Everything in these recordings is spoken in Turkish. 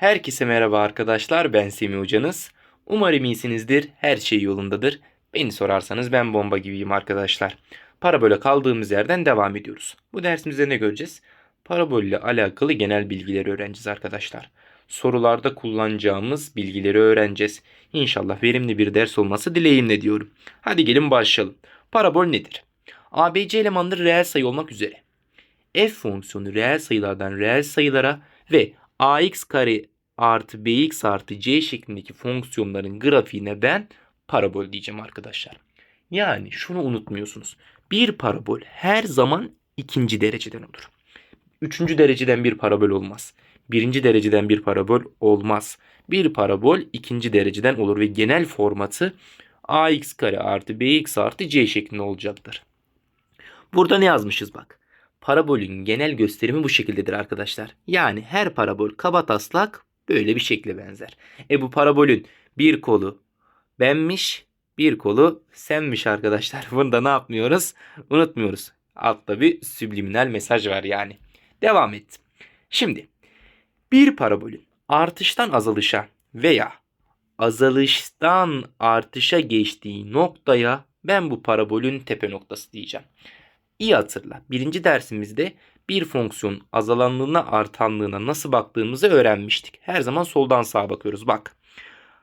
Herkese merhaba arkadaşlar ben Semih hocanız. Umarım iyisinizdir her şey yolundadır. Beni sorarsanız ben bomba gibiyim arkadaşlar. Parabole kaldığımız yerden devam ediyoruz. Bu dersimizde ne göreceğiz? Parabol ile alakalı genel bilgileri öğreneceğiz arkadaşlar. Sorularda kullanacağımız bilgileri öğreneceğiz. İnşallah verimli bir ders olması dileğimle diyorum. Hadi gelin başlayalım. Parabol nedir? ABC elemanları reel sayı olmak üzere. F fonksiyonu reel sayılardan reel sayılara ve ax kare artı bx artı c şeklindeki fonksiyonların grafiğine ben parabol diyeceğim arkadaşlar. Yani şunu unutmuyorsunuz. Bir parabol her zaman ikinci dereceden olur. Üçüncü dereceden bir parabol olmaz. Birinci dereceden bir parabol olmaz. Bir parabol ikinci dereceden olur ve genel formatı ax kare artı bx artı c şeklinde olacaktır. Burada ne yazmışız bak. Parabolün genel gösterimi bu şekildedir arkadaşlar. Yani her parabol kabataslak böyle bir şekle benzer. E bu parabolün bir kolu benmiş, bir kolu senmiş arkadaşlar. Bunda ne yapmıyoruz? Unutmuyoruz. Altta bir subliminal mesaj var yani. Devam et. Şimdi bir parabolün artıştan azalışa veya azalıştan artışa geçtiği noktaya ben bu parabolün tepe noktası diyeceğim. İyi hatırla. Birinci dersimizde bir fonksiyon azalanlığına artanlığına nasıl baktığımızı öğrenmiştik. Her zaman soldan sağa bakıyoruz. Bak.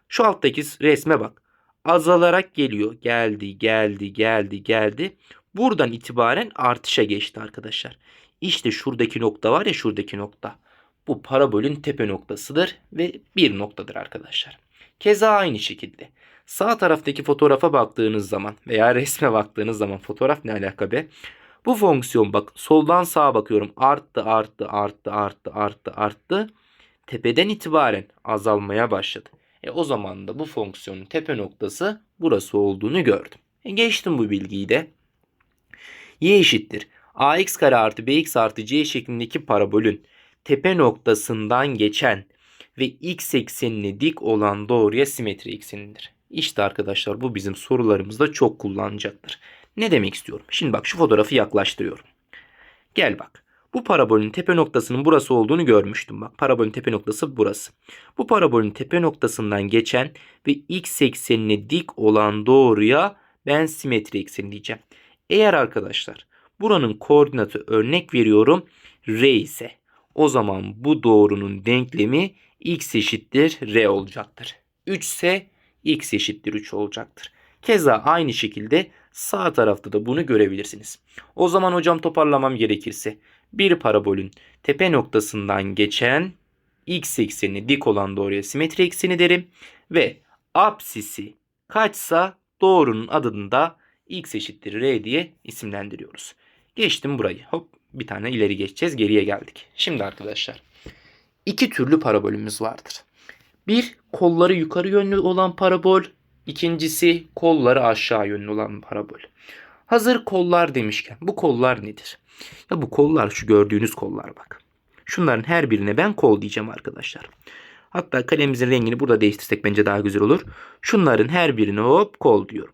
Şu alttaki resme bak. Azalarak geliyor. Geldi, geldi, geldi, geldi. Buradan itibaren artışa geçti arkadaşlar. İşte şuradaki nokta var ya şuradaki nokta. Bu parabolün tepe noktasıdır ve bir noktadır arkadaşlar. Keza aynı şekilde sağ taraftaki fotoğrafa baktığınız zaman veya resme baktığınız zaman fotoğraf ne alaka be? Bu fonksiyon bak soldan sağa bakıyorum arttı arttı arttı arttı arttı arttı. Tepeden itibaren azalmaya başladı. E o zaman da bu fonksiyonun tepe noktası burası olduğunu gördüm. E geçtim bu bilgiyi de. Y eşittir. ax kare artı bx artı c şeklindeki parabolün tepe noktasından geçen ve x eksenine dik olan doğruya simetri eksenidir. İşte arkadaşlar bu bizim sorularımızda çok kullanacaktır. Ne demek istiyorum? Şimdi bak şu fotoğrafı yaklaştırıyorum. Gel bak. Bu parabolün tepe noktasının burası olduğunu görmüştüm. Bak parabolün tepe noktası burası. Bu parabolün tepe noktasından geçen ve x eksenine dik olan doğruya ben simetri ekseni diyeceğim. Eğer arkadaşlar buranın koordinatı örnek veriyorum r ise o zaman bu doğrunun denklemi x eşittir r olacaktır. 3 ise x eşittir 3 olacaktır. Keza aynı şekilde sağ tarafta da bunu görebilirsiniz. O zaman hocam toparlamam gerekirse bir parabolün tepe noktasından geçen x ekseni dik olan doğruya simetri ekseni derim ve apsisi kaçsa doğrunun adını da x eşittir r diye isimlendiriyoruz. Geçtim burayı. Hop bir tane ileri geçeceğiz. Geriye geldik. Şimdi arkadaşlar iki türlü parabolümüz vardır. Bir kolları yukarı yönlü olan parabol, İkincisi kolları aşağı yönlü olan parabol. Hazır kollar demişken bu kollar nedir? Ya bu kollar şu gördüğünüz kollar bak. Şunların her birine ben kol diyeceğim arkadaşlar. Hatta kalemimizin rengini burada değiştirsek bence daha güzel olur. Şunların her birine hop kol diyorum.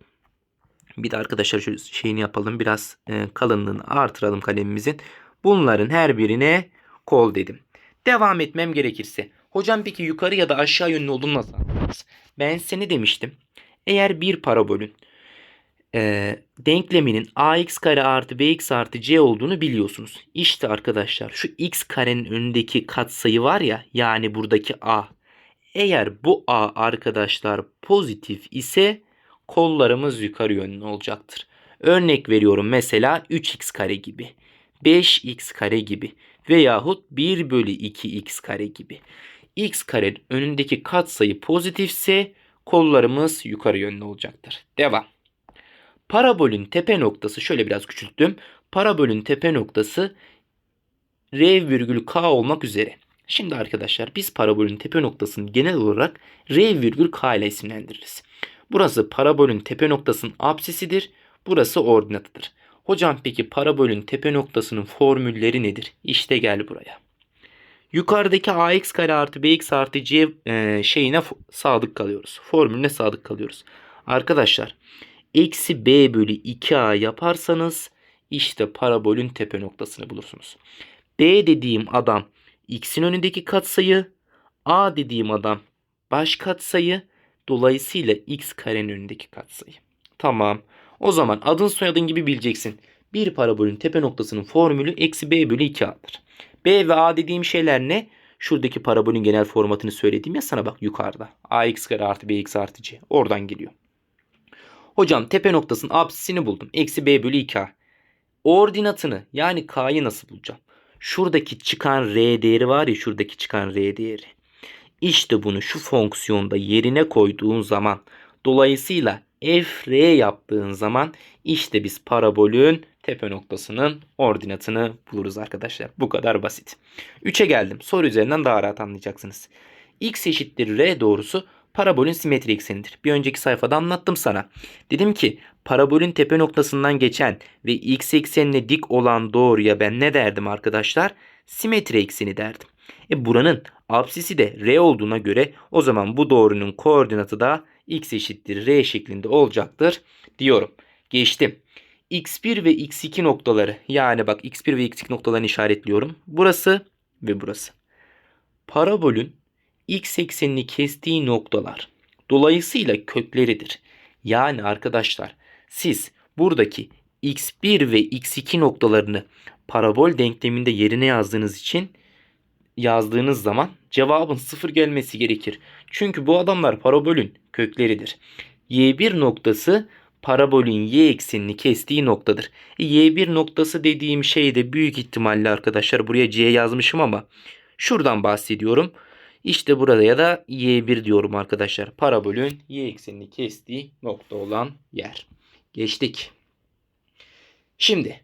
Bir de arkadaşlar şu şeyini yapalım. Biraz e, kalınlığını artıralım kalemimizin. Bunların her birine kol dedim. Devam etmem gerekirse. Hocam peki yukarı ya da aşağı yönlü olduğunu nasıl anlarız? Ben seni demiştim. Eğer bir parabolün e, denkleminin ax kare artı bx artı c olduğunu biliyorsunuz. İşte arkadaşlar şu x karenin önündeki katsayı var ya yani buradaki a. Eğer bu a arkadaşlar pozitif ise kollarımız yukarı yönlü olacaktır. Örnek veriyorum mesela 3x kare gibi. 5x kare gibi veyahut 1 bölü 2x kare gibi. x karenin önündeki katsayı pozitifse kollarımız yukarı yönlü olacaktır. Devam. Parabolün tepe noktası şöyle biraz küçülttüm. Parabolün tepe noktası R virgül K olmak üzere. Şimdi arkadaşlar biz parabolün tepe noktasını genel olarak R virgül K ile isimlendiririz. Burası parabolün tepe noktasının apsisidir. Burası ordinatıdır. Hocam peki parabolün tepe noktasının formülleri nedir? İşte gel buraya. Yukarıdaki ax kare artı bx artı c e, şeyine sadık kalıyoruz. Formülüne sadık kalıyoruz. Arkadaşlar eksi b bölü 2a yaparsanız işte parabolün tepe noktasını bulursunuz. b dediğim adam x'in önündeki katsayı A dediğim adam baş katsayı dolayısıyla x karenin önündeki katsayı. Tamam. O zaman adın soyadın gibi bileceksin. Bir parabolün tepe noktasının formülü eksi b bölü 2a'dır. B ve A dediğim şeyler ne? Şuradaki parabolün genel formatını söyledim ya sana bak yukarıda. ax kare artı bx artı c. Oradan geliyor. Hocam tepe noktasının absisini buldum. Eksi b bölü 2a. Ordinatını yani k'yı nasıl bulacağım? Şuradaki çıkan r değeri var ya şuradaki çıkan r değeri. İşte bunu şu fonksiyonda yerine koyduğun zaman dolayısıyla f r yaptığın zaman işte biz parabolün tepe noktasının ordinatını buluruz arkadaşlar. Bu kadar basit. 3'e geldim. Soru üzerinden daha rahat anlayacaksınız. x eşittir r doğrusu parabolün simetri eksenidir. Bir önceki sayfada anlattım sana. Dedim ki parabolün tepe noktasından geçen ve x eksenine dik olan doğruya ben ne derdim arkadaşlar? Simetri ekseni derdim. E buranın apsisi de r olduğuna göre o zaman bu doğrunun koordinatı da x eşittir r şeklinde olacaktır diyorum. Geçtim. X1 ve x2 noktaları yani bak x1 ve x2 noktalarını işaretliyorum. Burası ve burası. Parabolün x eksenini kestiği noktalar dolayısıyla kökleridir. Yani arkadaşlar siz buradaki x1 ve x2 noktalarını parabol denkleminde yerine yazdığınız için yazdığınız zaman cevabın sıfır gelmesi gerekir. Çünkü bu adamlar parabolün kökleridir. Y1 noktası parabolün y eksenini kestiği noktadır. E, y1 noktası dediğim şey de büyük ihtimalle arkadaşlar buraya c yazmışım ama şuradan bahsediyorum. İşte burada ya da y1 diyorum arkadaşlar. Parabolün y eksenini kestiği nokta olan yer. Geçtik. Şimdi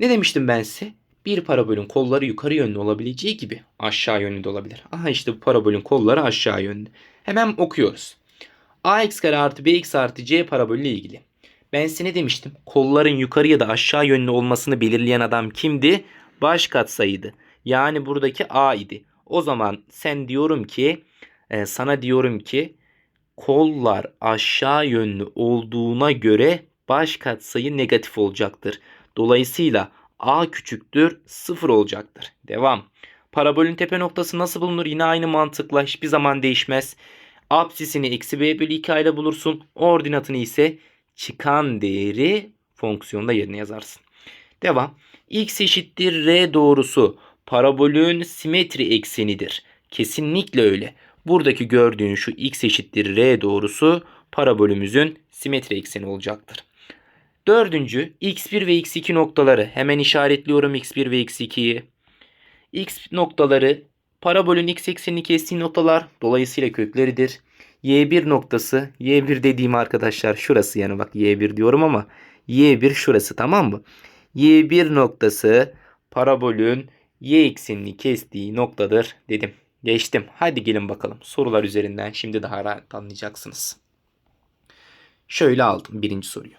ne demiştim ben size? Bir parabolün kolları yukarı yönlü olabileceği gibi aşağı yönlü de olabilir. Aha işte bu parabolün kolları aşağı yönlü. Hemen okuyoruz. ax kare artı bx artı c parabolü ile ilgili. Ben size ne demiştim? Kolların yukarı ya da aşağı yönlü olmasını belirleyen adam kimdi? Baş katsayıydı. Yani buradaki a idi. O zaman sen diyorum ki e, sana diyorum ki kollar aşağı yönlü olduğuna göre baş katsayı negatif olacaktır. Dolayısıyla a küçüktür 0 olacaktır. Devam. Parabolün tepe noktası nasıl bulunur? Yine aynı mantıkla hiçbir zaman değişmez. Apsisini eksi b bölü 2 ile bulursun. Ordinatını ise çıkan değeri fonksiyonda yerine yazarsın. Devam. x eşittir r doğrusu parabolün simetri eksenidir. Kesinlikle öyle. Buradaki gördüğün şu x eşittir r doğrusu parabolümüzün simetri ekseni olacaktır. Dördüncü x1 ve x2 noktaları hemen işaretliyorum x1 ve x2'yi. x noktaları parabolün x eksenini kestiği noktalar dolayısıyla kökleridir. Y1 noktası y1 dediğim arkadaşlar şurası yani bak y1 diyorum ama y1 şurası tamam mı? y1 noktası parabolün y eksenini kestiği noktadır dedim. Geçtim. Hadi gelin bakalım. Sorular üzerinden şimdi daha rahat anlayacaksınız. Şöyle aldım birinci soruyu.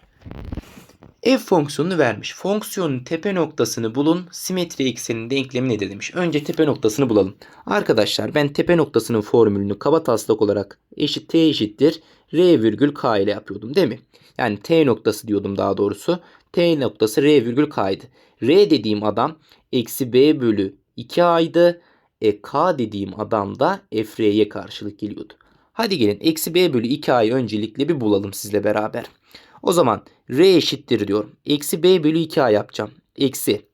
F fonksiyonunu vermiş. Fonksiyonun tepe noktasını bulun. Simetri ekseninin denklemi nedir demiş. Önce tepe noktasını bulalım. Arkadaşlar ben tepe noktasının formülünü kaba taslak olarak eşit t eşittir r virgül k ile yapıyordum değil mi? Yani t noktası diyordum daha doğrusu. t noktası r virgül k'ydı. r dediğim adam eksi b bölü 2a'ydı. E, k dediğim adam da fr'ye karşılık geliyordu. Hadi gelin eksi b bölü 2a'yı öncelikle bir bulalım sizle beraber. O zaman r eşittir diyorum. Eksi b bölü 2a yapacağım. Eksi.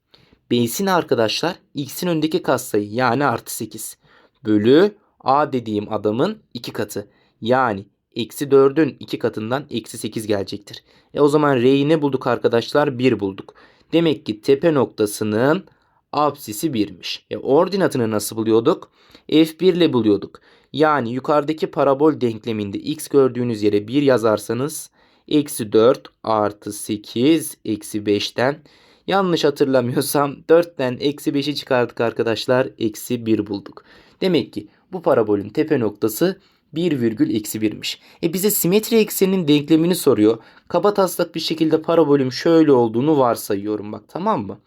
B'sin arkadaşlar x'in öndeki katsayı yani artı 8. Bölü a dediğim adamın 2 katı. Yani eksi 4'ün 2 katından eksi 8 gelecektir. E o zaman r'yi ne bulduk arkadaşlar? 1 bulduk. Demek ki tepe noktasının apsisi 1'miş. E ordinatını nasıl buluyorduk? F1 ile buluyorduk. Yani yukarıdaki parabol denkleminde x gördüğünüz yere 1 yazarsanız Eksi 4 artı 8 eksi 5'ten yanlış hatırlamıyorsam 4'ten eksi 5'i çıkardık arkadaşlar. Eksi 1 bulduk. Demek ki bu parabolün tepe noktası 1 virgül eksi 1'miş. E bize simetri ekseninin denklemini soruyor. Kaba taslak bir şekilde parabolüm şöyle olduğunu varsayıyorum bak tamam mı?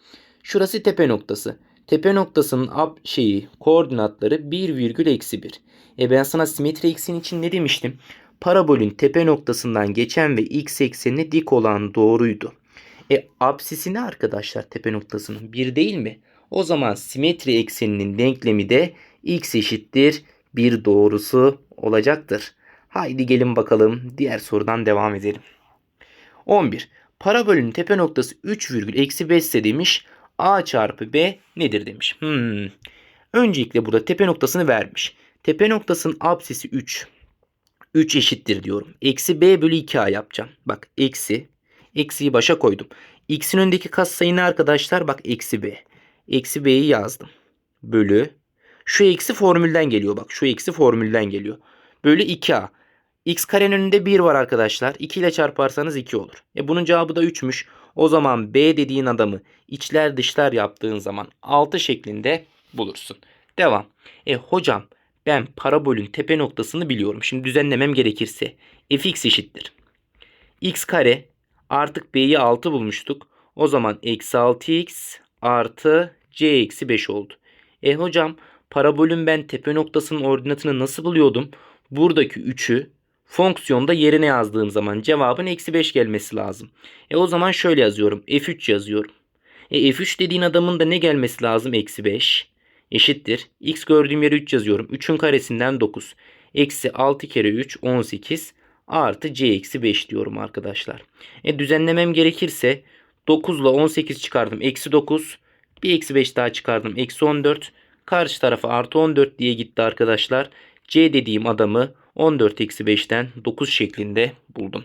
Şurası tepe noktası. Tepe noktasının ab şeyi koordinatları 1 virgül eksi 1. E ben sana simetri ekseni için ne demiştim? parabolün tepe noktasından geçen ve x eksenine dik olan doğruydu. E absisi ne arkadaşlar tepe noktasının? 1 değil mi? O zaman simetri ekseninin denklemi de x eşittir bir doğrusu olacaktır. Haydi gelin bakalım diğer sorudan devam edelim. 11. Parabolün tepe noktası 3,-5 ise demiş. A çarpı B nedir demiş. Hmm. Öncelikle burada tepe noktasını vermiş. Tepe noktasının apsisi 3. 3 eşittir diyorum. Eksi B bölü 2A yapacağım. Bak eksi. Eksiyi başa koydum. X'in önündeki katsayı ne arkadaşlar? Bak eksi B. Eksi B'yi yazdım. Bölü. Şu eksi formülden geliyor bak. Şu eksi formülden geliyor. Bölü 2A. X karenin önünde 1 var arkadaşlar. 2 ile çarparsanız 2 olur. E bunun cevabı da 3'müş. O zaman B dediğin adamı içler dışlar yaptığın zaman 6 şeklinde bulursun. Devam. E hocam ben parabolün tepe noktasını biliyorum. Şimdi düzenlemem gerekirse fx eşittir. x kare artık b'yi 6 bulmuştuk. O zaman eksi 6x artı c eksi 5 oldu. E hocam parabolün ben tepe noktasının ordinatını nasıl buluyordum? Buradaki 3'ü fonksiyonda yerine yazdığım zaman cevabın eksi 5 gelmesi lazım. E o zaman şöyle yazıyorum. F3 yazıyorum. E F3 dediğin adamın da ne gelmesi lazım? Eksi 5 eşittir. X gördüğüm yere 3 yazıyorum. 3'ün karesinden 9. Eksi 6 kere 3 18 artı c eksi 5 diyorum arkadaşlar. E düzenlemem gerekirse 9 ile 18 çıkardım. Eksi 9. Bir eksi 5 daha çıkardım. Eksi 14. Karşı tarafa artı 14 diye gitti arkadaşlar. C dediğim adamı 14 eksi 5'ten 9 şeklinde buldum.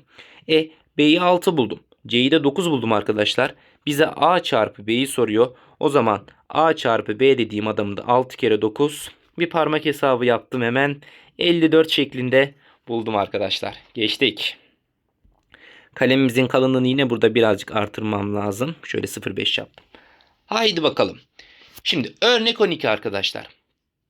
E B'yi 6 buldum. C'yi de 9 buldum arkadaşlar. Bize A çarpı B'yi soruyor. O zaman A çarpı B dediğim adamı da 6 kere 9. Bir parmak hesabı yaptım hemen. 54 şeklinde buldum arkadaşlar. Geçtik. Kalemimizin kalınlığını yine burada birazcık artırmam lazım. Şöyle 0.5 yaptım. Haydi bakalım. Şimdi örnek 12 arkadaşlar.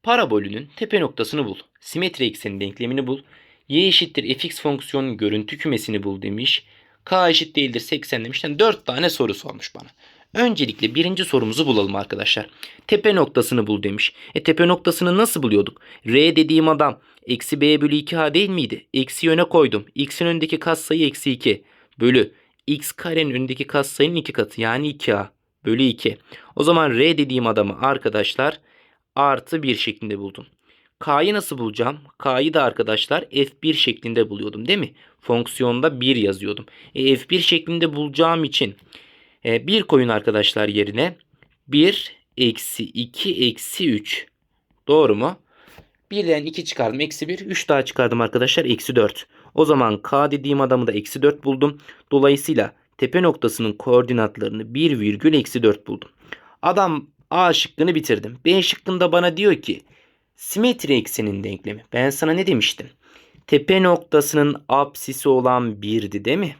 Parabolünün tepe noktasını bul. Simetri eksenin denklemini bul. Y eşittir fx fonksiyonun görüntü kümesini bul demiş. K eşit değildir 80 demiş. Yani 4 tane soru sormuş bana. Öncelikle birinci sorumuzu bulalım arkadaşlar. Tepe noktasını bul demiş. E tepe noktasını nasıl buluyorduk? R dediğim adam eksi b bölü 2a değil miydi? Eksi yöne koydum. X'in önündeki katsayı eksi 2 bölü x karenin önündeki katsayının 2 katı yani 2a bölü 2. O zaman R dediğim adamı arkadaşlar artı 1 şeklinde buldum. K'yı nasıl bulacağım? K'yı da arkadaşlar F1 şeklinde buluyordum değil mi? Fonksiyonda 1 yazıyordum. E, F1 şeklinde bulacağım için e, 1 koyun arkadaşlar yerine. 1 eksi 2 eksi 3. Doğru mu? 1'den 2 çıkardım. Eksi 1. 3 daha çıkardım arkadaşlar. Eksi 4. O zaman K dediğim adamı da eksi 4 buldum. Dolayısıyla tepe noktasının koordinatlarını 1 virgül eksi 4 buldum. Adam A şıkkını bitirdim. B şıkkında bana diyor ki simetri eksenin denklemi. Ben sana ne demiştim? Tepe noktasının apsisi olan 1'di değil mi?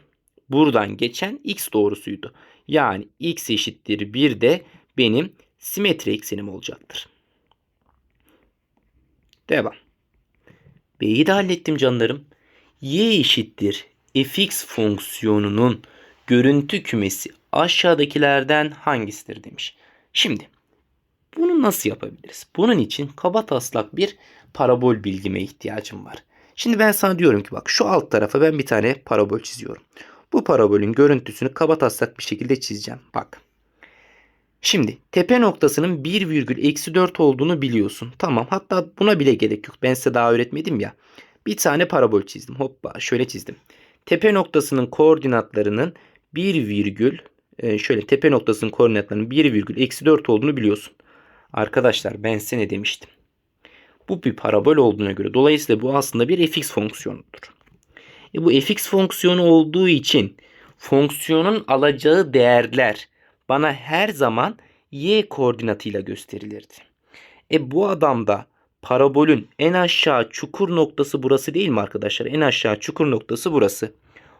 Buradan geçen x doğrusuydu. Yani x eşittir 1 de benim simetri eksenim olacaktır. Devam. B'yi de hallettim canlarım. Y eşittir fx fonksiyonunun görüntü kümesi aşağıdakilerden hangisidir demiş. Şimdi bunu nasıl yapabiliriz? Bunun için kaba taslak bir parabol bilgime ihtiyacım var. Şimdi ben sana diyorum ki bak şu alt tarafa ben bir tane parabol çiziyorum. Bu parabolün görüntüsünü kaba taslak bir şekilde çizeceğim. Bak. Şimdi tepe noktasının 1,-4 olduğunu biliyorsun. Tamam hatta buna bile gerek yok. Ben size daha öğretmedim ya. Bir tane parabol çizdim. Hoppa şöyle çizdim. Tepe noktasının koordinatlarının 1, virgül, e, şöyle tepe noktasının koordinatlarının 1,-4 olduğunu biliyorsun. Arkadaşlar ben size ne demiştim? Bu bir parabol olduğuna göre dolayısıyla bu aslında bir fx fonksiyonudur. E bu fx fonksiyonu olduğu için fonksiyonun alacağı değerler bana her zaman y koordinatıyla gösterilirdi. E bu adamda parabolün en aşağı çukur noktası burası değil mi arkadaşlar? En aşağı çukur noktası burası.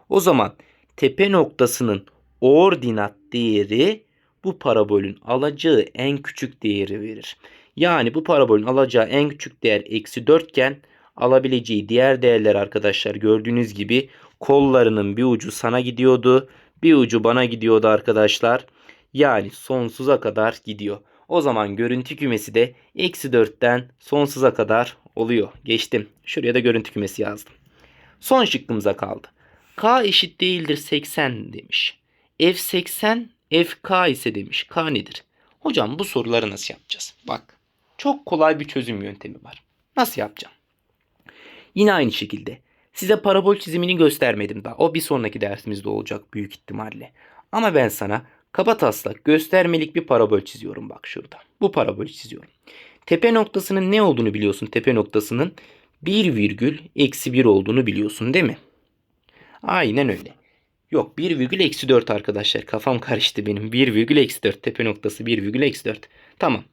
O zaman tepe noktasının ordinat değeri bu parabolün alacağı en küçük değeri verir. Yani bu parabolün alacağı en küçük değer eksi 4 iken alabileceği diğer değerler arkadaşlar gördüğünüz gibi kollarının bir ucu sana gidiyordu. Bir ucu bana gidiyordu arkadaşlar. Yani sonsuza kadar gidiyor. O zaman görüntü kümesi de eksi 4'ten sonsuza kadar oluyor. Geçtim. Şuraya da görüntü kümesi yazdım. Son şıkkımıza kaldı. K eşit değildir 80 demiş. F80 FK ise demiş. K nedir? Hocam bu soruları nasıl yapacağız? Bak çok kolay bir çözüm yöntemi var. Nasıl yapacağım? Yine aynı şekilde. Size parabol çizimini göstermedim daha. O bir sonraki dersimizde olacak büyük ihtimalle. Ama ben sana kaba taslak göstermelik bir parabol çiziyorum bak şurada. Bu parabolü çiziyorum. Tepe noktasının ne olduğunu biliyorsun. Tepe noktasının 1 virgül eksi 1 olduğunu biliyorsun değil mi? Aynen öyle. Yok 1 virgül eksi 4 arkadaşlar. Kafam karıştı benim. 1 virgül eksi 4. Tepe noktası 1 virgül eksi 4. Tamam.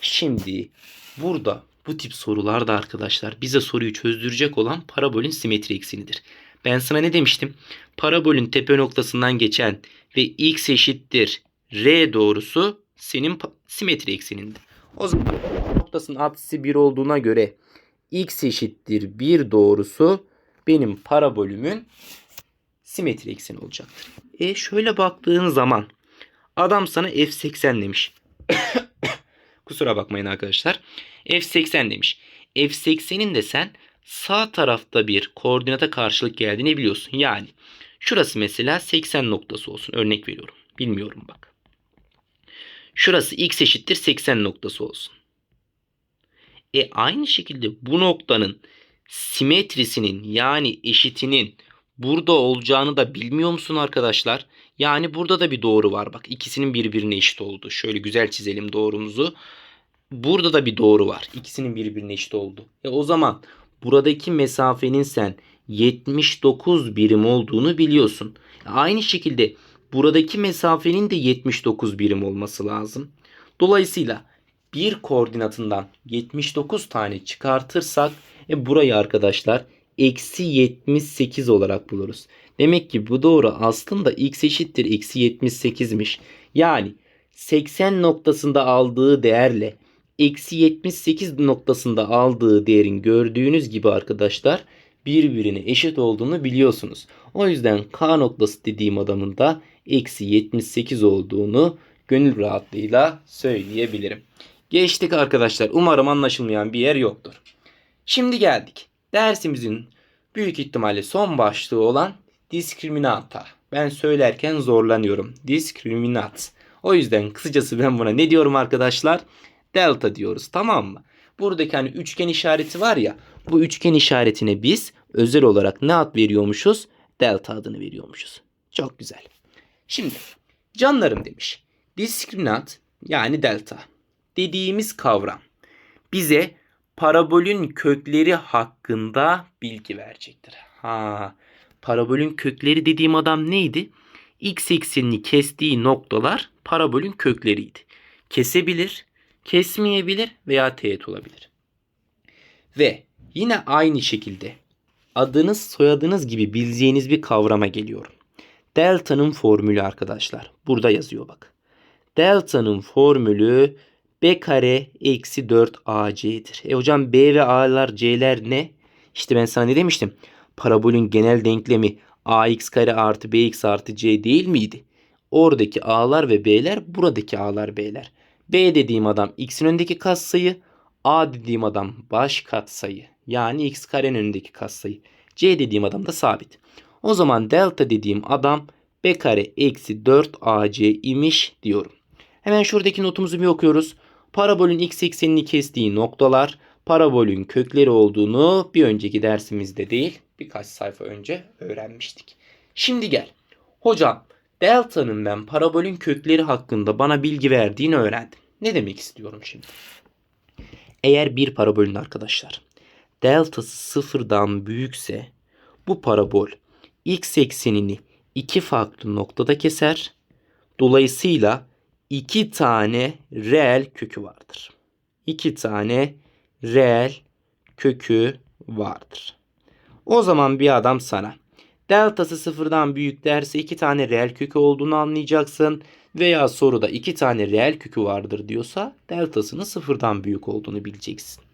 Şimdi burada bu tip sorularda arkadaşlar bize soruyu çözdürecek olan parabolün simetri eksenidir. Ben sana ne demiştim? Parabolün tepe noktasından geçen ve x eşittir r doğrusu senin simetri ekseninde. O zaman noktasının apsisi 1 olduğuna göre x eşittir 1 doğrusu benim parabolümün simetri ekseni olacaktır. E şöyle baktığın zaman adam sana f80 demiş. Kusura bakmayın arkadaşlar. f80 demiş. f80'in de sen sağ tarafta bir koordinata karşılık geldiğini biliyorsun. Yani şurası mesela 80 noktası olsun. Örnek veriyorum. Bilmiyorum bak. Şurası x eşittir 80 noktası olsun. E aynı şekilde bu noktanın simetrisinin yani eşitinin burada olacağını da bilmiyor musun arkadaşlar? Yani burada da bir doğru var. Bak ikisinin birbirine eşit olduğu. Şöyle güzel çizelim doğrumuzu. Burada da bir doğru var. İkisinin birbirine eşit oldu. E o zaman buradaki mesafenin sen 79 birim olduğunu biliyorsun. Aynı şekilde buradaki mesafenin de 79 birim olması lazım. Dolayısıyla bir koordinatından 79 tane çıkartırsak e burayı arkadaşlar eksi 78 olarak buluruz. Demek ki bu doğru aslında x eşittir eksi 78'miş. Yani 80 noktasında aldığı değerle eksi 78 noktasında aldığı değerin gördüğünüz gibi arkadaşlar birbirine eşit olduğunu biliyorsunuz. O yüzden K noktası dediğim adamın da eksi 78 olduğunu gönül rahatlığıyla söyleyebilirim. Geçtik arkadaşlar. Umarım anlaşılmayan bir yer yoktur. Şimdi geldik. Dersimizin büyük ihtimalle son başlığı olan diskriminanta. Ben söylerken zorlanıyorum. Diskriminat. O yüzden kısacası ben buna ne diyorum arkadaşlar? Delta diyoruz tamam mı? Buradaki hani üçgen işareti var ya bu üçgen işaretine biz özel olarak ne ad veriyormuşuz? Delta adını veriyormuşuz. Çok güzel. Şimdi canlarım demiş. Diskriminant yani delta dediğimiz kavram bize parabolün kökleri hakkında bilgi verecektir. Ha, parabolün kökleri dediğim adam neydi? X eksenini kestiği noktalar parabolün kökleriydi. Kesebilir, kesmeyebilir veya teğet olabilir. Ve yine aynı şekilde adınız soyadınız gibi bileceğiniz bir kavrama geliyorum. Delta'nın formülü arkadaşlar. Burada yazıyor bak. Delta'nın formülü B kare eksi 4 AC'dir. E hocam B ve A'lar C'ler ne? İşte ben sana ne demiştim? Parabolün genel denklemi AX kare artı BX artı C değil miydi? Oradaki A'lar ve B'ler buradaki A'lar B'ler. B dediğim adam X'in önündeki katsayı. A dediğim adam baş katsayı. Yani X karenin önündeki katsayı. C dediğim adam da sabit. O zaman delta dediğim adam B kare eksi 4 AC imiş diyorum. Hemen şuradaki notumuzu bir okuyoruz. Parabolün x eksenini kestiği noktalar parabolün kökleri olduğunu bir önceki dersimizde değil birkaç sayfa önce öğrenmiştik. Şimdi gel. Hocam delta'nın ben parabolün kökleri hakkında bana bilgi verdiğini öğrendim. Ne demek istiyorum şimdi? Eğer bir parabolün arkadaşlar deltası sıfırdan büyükse bu parabol x eksenini iki farklı noktada keser. Dolayısıyla iki tane reel kökü vardır. İki tane reel kökü vardır. O zaman bir adam sana deltası sıfırdan büyük derse iki tane reel kökü olduğunu anlayacaksın. Veya soruda iki tane reel kökü vardır diyorsa deltasının sıfırdan büyük olduğunu bileceksin.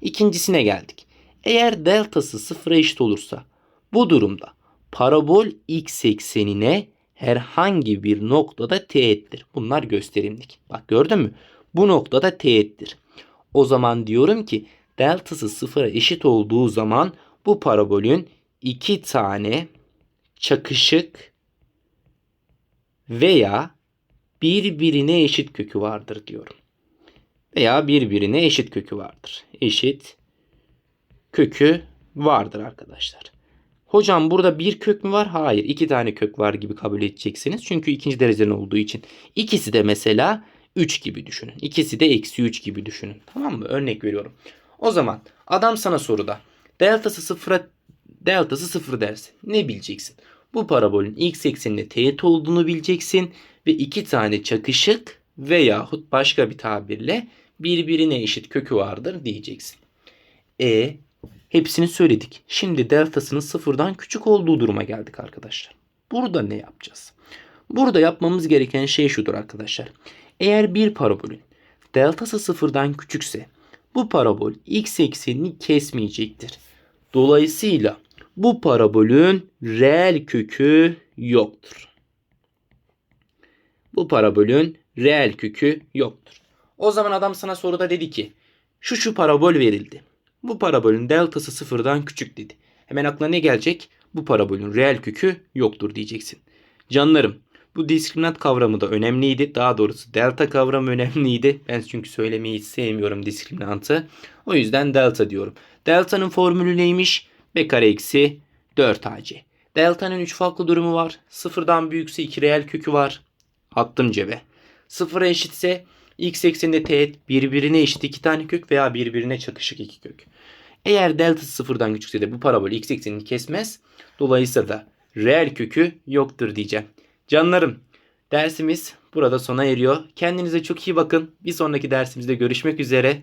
İkincisine geldik. Eğer deltası sıfıra eşit olursa bu durumda parabol x eksenine herhangi bir noktada teğettir. Bunlar gösterimlik. Bak gördün mü? Bu noktada teğettir. O zaman diyorum ki deltası sıfıra eşit olduğu zaman bu parabolün iki tane çakışık veya birbirine eşit kökü vardır diyorum. Veya birbirine eşit kökü vardır. Eşit kökü vardır arkadaşlar. Hocam burada bir kök mü var? Hayır. iki tane kök var gibi kabul edeceksiniz. Çünkü ikinci dereceden olduğu için. İkisi de mesela 3 gibi düşünün. İkisi de eksi 3 gibi düşünün. Tamam mı? Örnek veriyorum. O zaman adam sana soruda deltası sıfıra deltası sıfır dersin. Ne bileceksin? Bu parabolün x ekseninde teğet olduğunu bileceksin ve iki tane çakışık veyahut başka bir tabirle birbirine eşit kökü vardır diyeceksin. E hepsini söyledik. Şimdi deltasının sıfırdan küçük olduğu duruma geldik arkadaşlar. Burada ne yapacağız? Burada yapmamız gereken şey şudur arkadaşlar. Eğer bir parabolün deltası sıfırdan küçükse bu parabol x eksenini kesmeyecektir. Dolayısıyla bu parabolün reel kökü yoktur. Bu parabolün reel kökü yoktur. O zaman adam sana soruda dedi ki şu şu parabol verildi. Bu parabolün deltası sıfırdan küçük dedi. Hemen aklına ne gelecek? Bu parabolün reel kökü yoktur diyeceksin. Canlarım bu diskriminant kavramı da önemliydi. Daha doğrusu delta kavramı önemliydi. Ben çünkü söylemeyi hiç sevmiyorum diskriminantı. O yüzden delta diyorum. Delta'nın formülü neymiş? B kare eksi 4ac. Delta'nın 3 farklı durumu var. Sıfırdan büyükse 2 reel kökü var. Attım cebe. Sıfıra eşitse x ekseninde teğet birbirine eşit iki tane kök veya birbirine çakışık iki kök. Eğer delta sıfırdan küçükse de bu parabol x eksenini kesmez. Dolayısıyla da reel kökü yoktur diyeceğim. Canlarım dersimiz burada sona eriyor. Kendinize çok iyi bakın. Bir sonraki dersimizde görüşmek üzere.